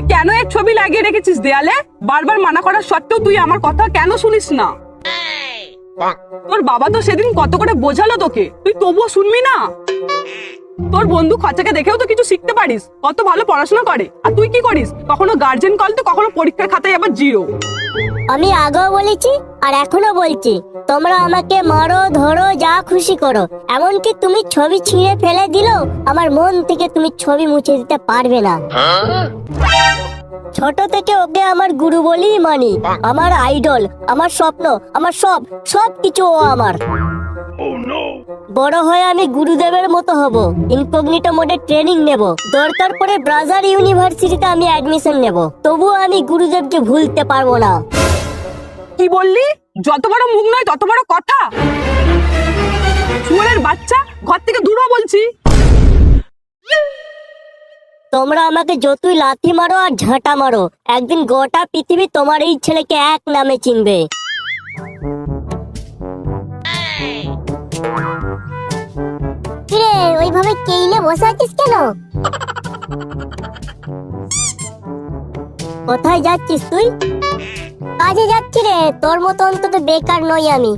তুই কেন এক ছবি লাগিয়ে রেখেছিস দেয়ালে? বারবার মানা করার সত্ত্বেও তুই আমার কথা কেন শুনিস না? তোর বাবা তো সেদিন কত করে বোঝালো তোকে। তুই তবুও শুনবি না? তোর বন্ধু খরচাকে দেখেও তো কিছু শিখতে পারিস, কত ভালো পড়াশোনা করে। আর তুই কি করিস? কখনো গার্জেন কল তো কখনো পরীক্ষার খাতায় আবার জিরো আমি আগেও বলেছি আর এখনও বলছি। তোমরা আমাকে মারো, ধরো, যা খুশি করো। এমনকি তুমি ছবি ছিঁড়ে ফেলে দিলেও আমার মন থেকে তুমি ছবি মুছে দিতে পারবে না। ছোট থেকে ওকে আমার গুরু বলেই মানি। আমার আইডল, আমার স্বপ্ন, আমার সব সব কিছু ও আমার। বড় হয়ে আমি গুরুদেবের মতো হব। ইনকগনিটো মোডে ট্রেনিং নেব। দরকার পরে ব্রাজার ইউনিভার্সিটিতে আমি অ্যাডমিশন নেব। তবুও আমি গুরুদেবকে ভুলতে পারব না। কি বললি? যত বড় মুখ নয় তত বড় কথা। শুয়ারের বাচ্চা ঘর থেকে দূরও বলছি। তোমরা আমাকে যতই লাথি মারো আর ঝাঁটা মারো একদিন গোটা পৃথিবী তোমার এই ছেলেকে এক নামে চিনবে। কিরে, ওইভাবে কেইলে বসে আছিস কেন? কোথায় যাচ্ছিস তুই? কাজে যাচ্ছি রে, তোর মতো অন্তত বেকার নই আমি।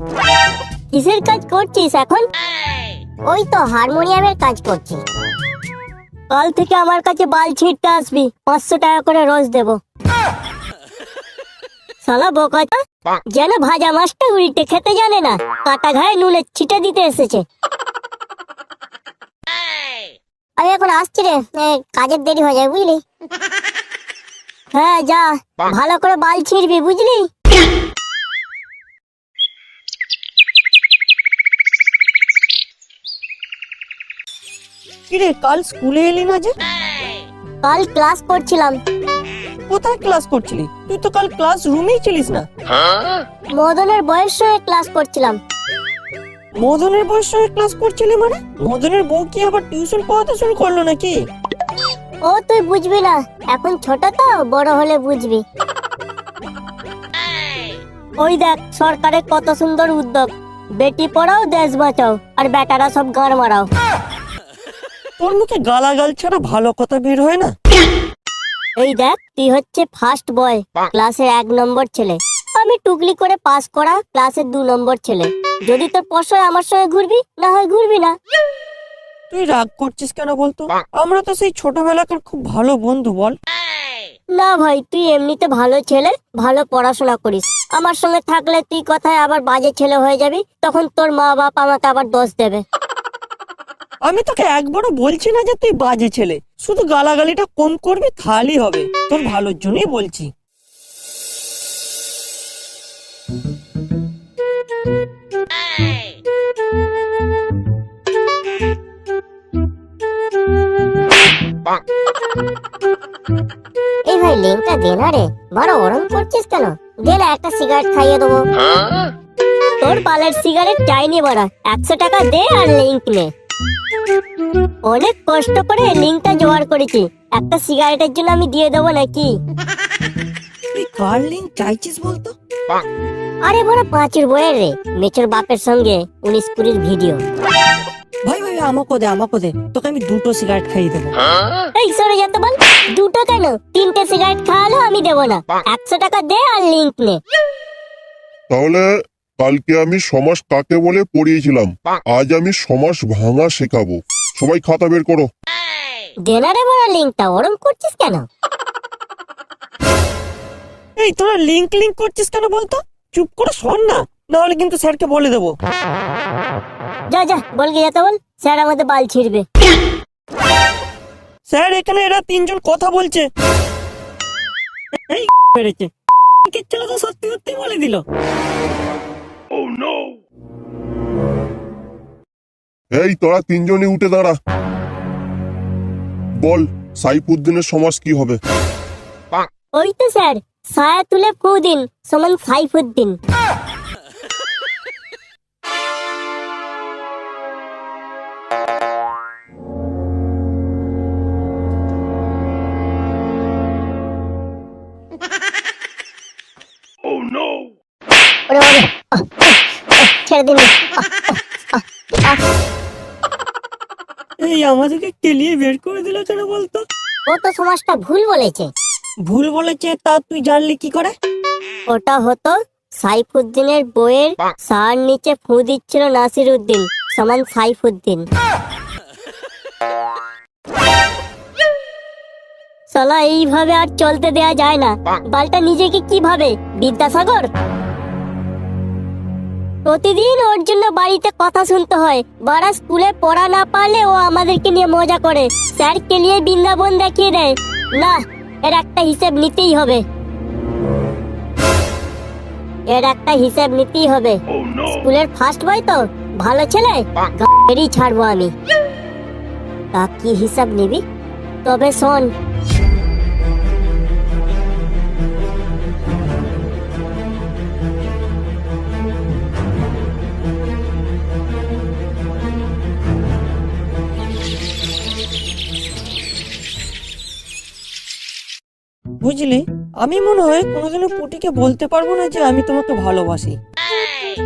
কিসের কাজ করছিস এখন? ওই তো হারমোনিয়ামের কাজ করছি। কাল থেকে আমার কাছে বাল ছিঁড়তে আসবি, পাঁচশো টাকা করে রোজ দেব। সালা বোকাটা যেন ভাজা মাছটা উল্টে খেতে জানে না। কাটা ঘায়ে নুনে ছিটে দিতে এসেছে। আমি এখন আসছি রে। কাজের দেরি হয়ে যায় বুঝলি? হ্যাঁ যা। ভালো করে বাল ছিঁড়বি বুঝলি? কিরে কাল স্কুলে এলি না যে? কাল ক্লাস করছিলাম। কোথায় ক্লাস করছিলি? তুই তো কাল ক্লাস রুমেই ছিলিস না। মদনের বয়স হয়ে ক্লাস করছিলাম। মদনের বয়স হয়ে ক্লাস করছিলি মানে? মদনের বউ কি আবার টিউশন পড়াতে শুরু করল নাকি? ও তুই বুঝবি না এখন ছোট তো বড় হলে বুঝবি। ওই দেখ সরকারের কত সুন্দর উদ্যোগ। বেটি পড়াও দেশ বাঁচাও আর বেটারা সব গান মারাও। তোর মুখে গালাগাল ছাড়া ভালো কথা বের হয় না? এই দেখ তুই হচ্ছে ফার্স্ট বয় ক্লাসের এক নম্বর ছেলে। আমি টুকলি করে পাস করা ক্লাসের দু নম্বর ছেলে। যদি তোর হয় আমার সঙ্গে ঘুরবি না হয় ঘুরবি না। তুই রাগ করছিস কেন বলতো? আমরা তো সেই ছোটবেলাকার খুব ভালো বন্ধু বল। না ভাই তুই এমনিতে ভালো ছেলে ভালো পড়াশোনা করিস। আমার সঙ্গে থাকলে তুই কথায় আবার বাজে ছেলে হয়ে যাবি তখন তোর মা বাপ আমাকে আবার দোষ দেবে। আমি তোকে একবারও বলছি না যে তুই বাজে ছেলে। শুধু গালাগালিটা কম করবি তাহলেই হবে। তোর ভালোর জন্যই বলছি। এই ভাই লিঙ্কটা দে না রে। বড় ওরম করছিস কেন? দে না একটা সিগারেট খাইয়ে দেবো। তোর পালের সিগারেট চাইনি বড়া। একশো টাকা দে আর লিঙ্ক নে। অনেক কষ্ট করে লিঙ্কটা জোগাড় করেছি। একটা সিগারেটের জন্য আমি দিয়ে দেবো নাকি? তুই কার লিঙ্ক চাইছিস বলতো? আরে বড় পাঁচের বইয়ের রে মেচোর বাপের সঙ্গে উনিশ কুড়ির ভিডিও। ভাই ভাই আমাকে দে আমাকে দে। তোকে আমি দুটো সিগারেট খাইয়ে দেবো। এই সরে যেতে বল। দুটো কেন? তিনটে সিগারেট খাওয়ালো আমি দেবো না। একশো টাকা দে আর লিঙ্ক নে। তাহলে কালকে আমি সমাস কাকে বলে পড়িয়েছিলাম? আজ আমি সমাস ভাঙা শেখাবো। সবাই খাতা বের করো। দে না রে বড় লিঙ্কটা ওরম করছিস কেন? এই তোরা লিঙ্ক লিঙ্ক করছিস কেন বলতো? চুপ করে শোন না নাহলে কিন্তু স্যারকে বলে দেবো। যা যা বল বলকে যেতে বল স্যার আমাদের বাল ছিড়বে। স্যার এখানে এরা তিনজন কথা বলছে। এই পেরেছে ছেলে তো সত্যি সত্যি বলে দিল? এই, তোরা তিনজনই উঠে দাঁড়া। বল, সাইফুদ্দিনের সমাজ কি হবে? ওই তো স্যার সায়া তুলে দিন সমান সাইফুদ্দিন। ছেড়ে দিন। এই আমাদেরকে কেলিয়ে বের করে দিল কেন বলতো? ও তো সমাজটা ভুল বলেছে। ভুল বলেছে তা তুই জানলি কি করে? ওটা হতো সাইফুদ্দিনের বইয়ের সার নিচে ফু দিচ্ছিল নাসির উদ্দিন সমান সাইফুদ্দিন। সালা এইভাবে আর চলতে দেয়া যায় না। বালটা নিজেকে কি ভাবে বিদ্যাসাগর? প্রতিদিন ওর জন্য বাড়িতে কথা শুনতে হয়। বারা স্কুলে পড়া না পারলে ও আমাদেরকে নিয়ে মজা করে। স্যারকে নিয়ে বৃন্দাবন দেখিয়ে দেয়। না এর একটা হিসেব নিতেই হবে। এর একটা হিসেব নিতেই হবে। স্কুলের ফার্স্ট বয় তো? ভালো ছেলে? গাড়ি ছাড়বো আমি। তা কি হিসাব নিবি? তবে শোন আমি মনে হয় কোনোদিনও পুটিকে বলতে পারব না যে আমি তোমাকে ভালোবাসি।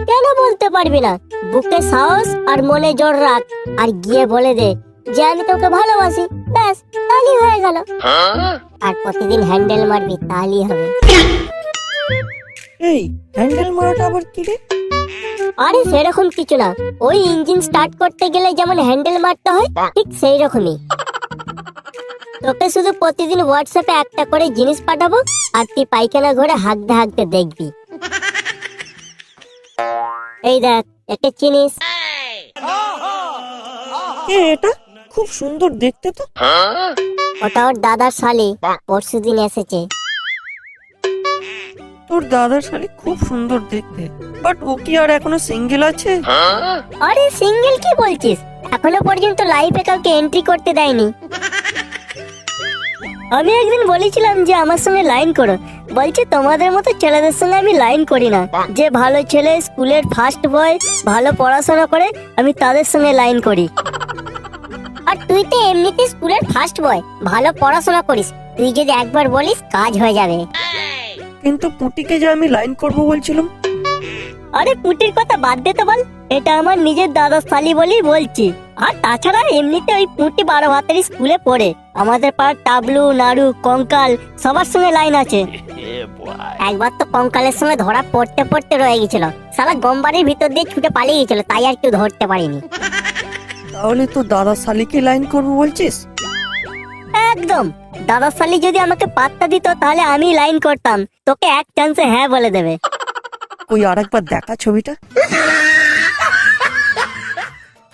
কেন বলতে পারবি না? বুকে সাহস আর মনে জোর রাখ আর গিয়ে বলে দে যে আমি তোকে ভালোবাসি। ব্যাস তাহলেই হয়ে গেল। আর প্রতিদিন হ্যান্ডেল মারবি তাহলেই হবে। এই হ্যান্ডেল মারাটা আবার কি রে? আরে সেরকম কিছু না। ওই ইঞ্জিন স্টার্ট করতে গেলে যেমন হ্যান্ডেল মারতে হয় ঠিক সেই রকমই তোকে শুধু প্রতিদিন হোয়াটসঅ্যাপে একটা করে জিনিস পাঠাবো আর তুই পায়খানা ঘরে হাঁকতে হাঁকতে দেখবি। এই দেখ একটা চিনিস কে এটা খুব সুন্দর দেখতে তো। ওটা ওর দাদার শালি পরশু দিন এসেছে। তোর দাদার শালি খুব সুন্দর দেখতে। বাট ও কি আর এখনও সিঙ্গেল আছে? আরে সিঙ্গেল কি বলছিস? এখনও পর্যন্ত লাইফে কাউকে এন্ট্রি করতে দেয়নি। আমি একদিন বলেছিলাম যে আমার সঙ্গে লাইন করো। বলছে তোমাদের মতো ছেলেদের সঙ্গে আমি লাইন করি না। যে ভালো ছেলে স্কুলের ফার্স্ট বয় ভালো পড়াশোনা করে আমি তাদের সঙ্গে লাইন করি। আর তুই তো এমনিতে স্কুলের ফার্স্ট বয় ভালো পড়াশোনা করিস। তুই যদি একবার বলিস কাজ হয়ে যাবে। কিন্তু পুটিকে যে আমি লাইন করব বলছিলাম। আরে পুটির কথা বাদ দে তো বল। এটা আমার নিজের দাদা শালি বলেই বলছি। আর তাছাড়া এমনিতে ওই পুটি বারো হাতের স্কুলে পড়ে। আমাদের পাড়ার টাবলু নাড়ু কঙ্কাল সবার সঙ্গে লাইন আছে। একবার তো কঙ্কালের সঙ্গে ধরা পড়তে পড়তে রয়ে গেছিল। সালা গমবাড়ির ভিতর দিয়ে ছুটে পালিয়ে গেছিল তাই আর কেউ ধরতে পারিনি। তাহলে তো দাদা শালিকে লাইন করব বলছিস? একদম। দাদা শালি যদি আমাকে পাত্তা দিত তাহলে আমি লাইন করতাম। তোকে এক চান্সে হ্যাঁ বলে দেবে। ওই আরেকবার দেখা ছবিটা?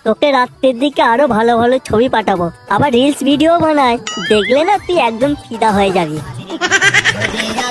তোকে রাত্রের দিকে আরও ভালো ভালো ছবি পাঠাবো। আবার রিলস ভিডিও বানায়। দেখলে না তুই একদম ফিদা হয়ে যাবি।